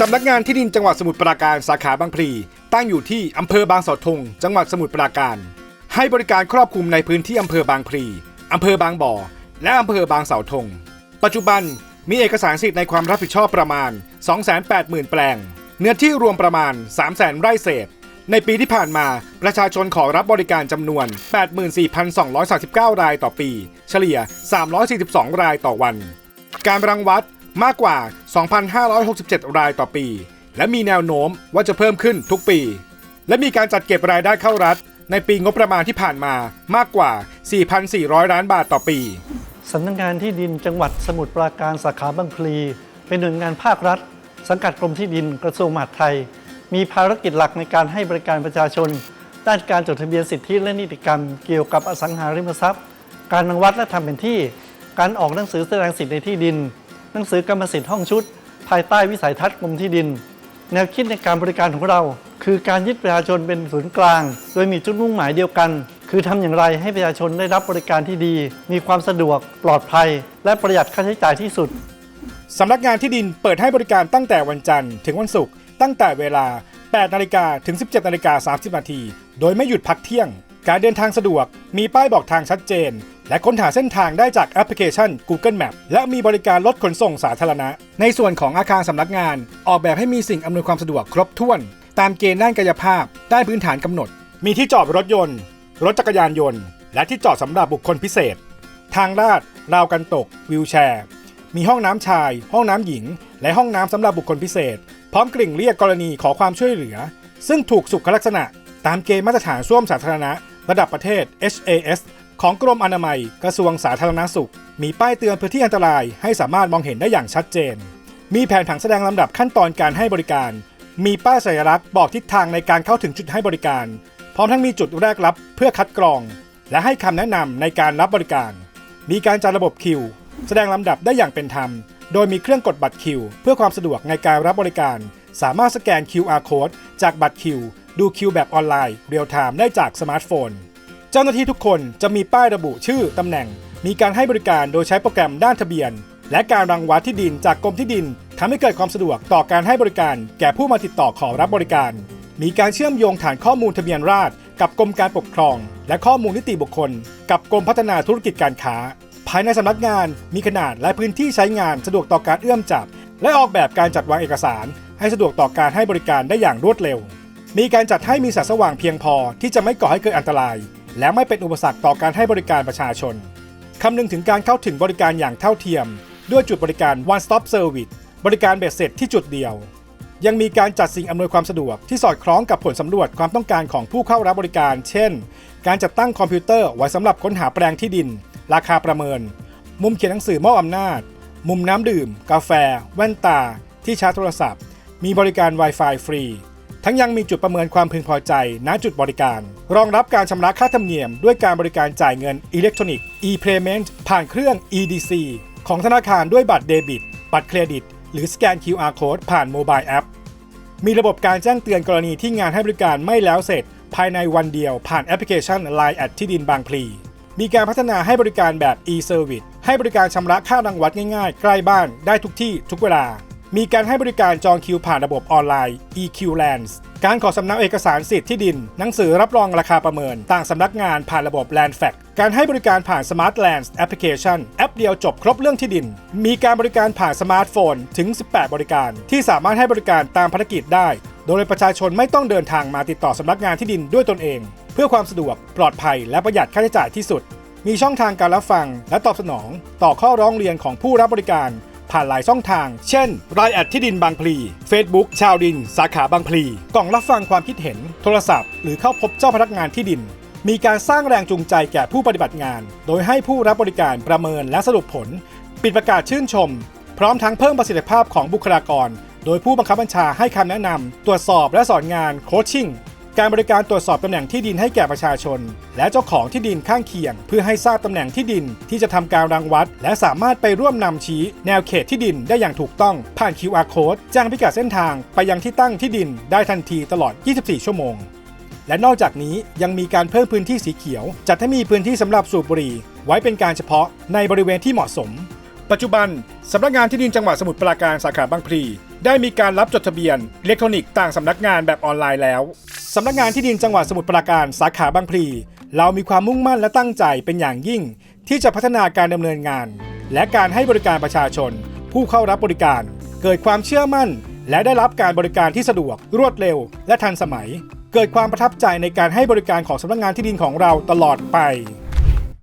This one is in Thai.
สำนักงานที่ดินจังหวัดสมุทรปราการสาขาบางพลี ตั้งอยู่ที่อำเภอบางสาวทงจังหวัดสมุทรปราการ ให้บริการครอบคลุมในพื้นที่อำเภอบางพลีอำเภอบางบ่อ และอำเภอบางสาวทงปัจจุบันมีเอกสารสิทธิ์ในความรับผิดชอบประมาณ 280,000 แปลง เนื้อที่รวมประมาณ 300,000 ไร่เศษ ในปีที่ผ่านมาประชาชนขอรับบริการจำนวน 84,239 รายต่อปี เฉลี่ย 342 รายต่อวัน การรังวัดมากกว่า 2,567 รายต่อปี และมีแนวโน้มว่าจะเพิ่มขึ้นทุกปี และมีการจัดเก็บรายได้เข้ารัฐ ในปีงบประมาณที่ผ่านมามากกว่า 4,400 ล้านบาทต่อปีสำนักงานที่ดินจังหวัดสมุทรปราการสาขาบางพลี เป็นหน่วยงานภาครัฐ สังกัดกรมที่ดินกระทรวงมหาดไทย มีภารกิจหลักในการให้บริการประชาชน ด้านการจดทะเบียนสิทธิและนิติกรรม เกี่ยวกับอสังหาริมทรัพย์ การรังวัดและทำเป็นที่ การออกหนังสือแสดงสิทธิในที่ดิน หนังสือกรรมสิทธิ์ห้องชุด ภายใต้วิสัยทัศน์กรมที่ดิน แนวคิดในการบริการของเรา คือการยึดประชาชนเป็นศูนย์กลาง โดยมีจุดมุ่งหมายเดียวกัน คือทำอย่างไรให้ประชาชนได้รับบริการที่ดี มีความสะดวก ปลอดภัย และประหยัดค่าใช้จ่ายที่สุดสำนักงานที่ดินเปิดให้บริการตั้งแต่วันจันทร์ถึงวันศุกร์ตั้งแต่เวลา 8 นาฬิกาถึง 17 นาฬิกา 30 นาที โดยไม่หยุดพักเที่ยง การเดินทางสะดวก มีป้ายบอกทางชัดเจน และค้นหาเส้นทางได้จากแอปพลิเคชัน Google Map และมีบริการรถขนส่งสาธารณะ ในส่วนของอาคารสำนักงาน ออกแบบให้มีสิ่งอำนวยความสะดวกครบถ้วน ตามเกณฑ์ด้านกายภาพด้านพื้นฐานกำหนด มีที่จอดรถยนต์ รถจักรยานยนต์ และที่จอดสำหรับบุคคลพิเศษ ทางลาดราวกันตก วิวแชร์ มีห้องน้ำชาย ห้องน้ำหญิง และห้องน้ำสำหรับบุคคลพิเศษ พร้อมกลิ่งเรียกกรณีขอความช่วยเหลือ ซึ่งถูกสุขลักษณะ ตามเกณฑ์มาตรฐานส้วมสาธารณะ ระดับประเทศ HAS ของกรมอนามัยกระทรวงสาธารณสุข มีป้ายเตือนพื้นที่อันตรายให้สามารถมองเห็นได้อย่างชัดเจน มีแผนผังแสดงลำดับขั้นตอนการให้บริการ มีป้ายสัญลักษณ์บอกทิศทางในการเข้าถึงจุดให้บริการ พร้อมทั้งมีจุดแรกรับเพื่อคัดกรอง และให้คำแนะนำในการรับบริการ มีการจัดระบบคิว แสดงลำดับได้อย่างเป็นธรรม โดยมีเครื่องกดบัตรคิว เพื่อความสะดวกในการรับบริการ สามารถสแกน QR code จากบัตรคิว ดูคิวแบบออนไลน์เรียลไทม์ได้จากสมาร์ทโฟน เจ้าหน้าที่ทุกคนจะมีป้ายระบุชื่อตำแหน่ง มีการให้บริการโดยใช้โปรแกรมด้านทะเบียน และการรังวัดที่ดินจากกรมที่ดินทำให้เกิดความสะดวกต่อการให้บริการ แก่ผู้มาติดต่อขอรับบริการ มีการเชื่อมโยงฐานข้อมูลทะเบียนราษฎรกับกรมการปกครอง และข้อมูลนิติบุคคล กับกรมพัฒนาธุรกิจการค้า ภายในสำนักงานมีขนาดและพื้นที่ใช้งานสะดวกต่อการเอื้อมจับ และออกแบบการจัดวางเอกสาร ให้สะดวกต่อการให้บริการได้อย่างรวดเร็ว มีการจัดให้มีแสงสว่างเพียงพอที่จะไม่ก่อให้เกิดอันตราย และไม่เป็นอุปสรรคต่อการให้บริการประชาชน คำนึงถึงการเข้าถึงบริการอย่างเท่าเทียม ด้วยจุดบริการ one stop service บริการเบ็ดเสร็จที่จุดเดียว ยังมีการจัดสิ่งอำนวยความสะดวกที่สอดคล้องกับผลสำรวจความต้องการของผู้เข้ารับบริการ เช่น การจัดตั้งคอมพิวเตอร์ไว้สำหรับค้นหาแปลงที่ดิน ราคาประเมิน มุมเขียนหนังสือมอบอำนาจ มุมน้ำดื่ม กาแฟ แว่นตา ที่ชาร์จโทรศัพท์ มีบริการ Wi-Fi ฟรี ทั้งยังมีจุดประเมินความพึงพอใจณจุดบริการ รองรับการชำระค่าธรรมเนียม ด้วยการบริการจ่ายเงินอิเล็กทรอนิกส์ e-payment ผ่านเครื่อง EDC ของธนาคารด้วยบัตรเดบิต บัตรเครดิต หรือสแกน QR code ผ่านโมบายแอป มีระบบการแจ้งเตือนกรณีที่งานให้บริการไม่แล้วเสร็จ ภายในวันเดียวผ่านแอปพลิเคชัน Line แอดที่ดินบางพลีมีการพัฒนาให้บริการแบบ e-service ให้บริการชำระค่ารังวัดง่ายๆ ใกล้บ้านได้ทุกที่ทุกเวลา มีการให้บริการจองคิวผ่านระบบออนไลน์ EQ Lands การขอสำเนาเอกสารสิทธิ์ที่ดิน หนังสือรับรองราคาประเมิน ต่างสำนักงานผ่านระบบ Land Fact การให้บริการผ่าน Smart Lands Application แอปเดียวจบครบเรื่องที่ดิน มีการบริการผ่านสมาร์ทโฟนถึง 18 บริการ ที่สามารถให้บริการตามภารกิจได้ โดยประชาชนไม่ต้องเดินทางมาติดต่อสำนักงานที่ดินด้วยตนเอง เพื่อความสะดวกปลอดภัยและประหยัดค่าใช้จ่ายที่สุด มีช่องทางการรับฟัง และตอบสนอง ต่อข้อร้องเรียนของผู้รับบริการ ผ่านหลายช่องทาง เช่นรายแอดที่ดินบางพลี Facebook ชาวดิน สาขาบางพลี กล่องรับฟังความคิดเห็น โทรศัพท์ หรือเข้าพบเจ้าพนักงานที่ดิน มีการสร้างแรงจูงใจแก่ผู้ปฏิบัติงาน โดยให้ผู้รับบริการประเมินและสรุปผล ปิดประกาศชื่นชม พร้อมทั้งเพิ่มประสิทธิภาพของบุคลากร โดยผู้บังคับบัญชาให้คำแนะนำตรวจสอบและสอนงานโคชชิ่ง การบริการตรวจสอบตำแหน่งที่ดินให้แก่ประชาชน และเจ้าของที่ดินข้างเคียง เพื่อให้ทราบตำแหน่งที่ดินที่จะทำการรังวัด และสามารถไปร่วมนำชี้แนวเขตที่ดินได้อย่างถูกต้องผ่าน QR code แจ้งพิกัดเส้นทางไปยังที่ตั้งที่ดินได้ทันทีตลอด 24 ชั่วโมง และนอกจากนี้ยังมีการเพิ่มพื้นที่สีเขียว จัดให้มีพื้นที่สำหรับสูบบุหรี่ไว้เป็นการเฉพาะในบริเวณที่เหมาะสม ปัจจุบันสำนักงานที่ดินจังหวัดสมุทรปราการสาขาบางพลี ได้มีการรับจดทะเบียนอิเล็กทรอนิกส์ต่างสำนักงานแบบออนไลน์แล้วสำนักงานที่ดินจังหวัดสมุทรปราการสาขาบางพลีเรามีความมุ่งมั่นและตั้งใจเป็นอย่างยิ่ง ที่จะพัฒนาการดำเนินงาน และการให้บริการประชาชน ผู้เข้ารับบริการ เกิดความเชื่อมั่น และได้รับการบริการที่สะดวก รวดเร็ว และทันสมัย เกิดความประทับใจในการให้บริการของสำนักงานที่ดินของเราตลอดไป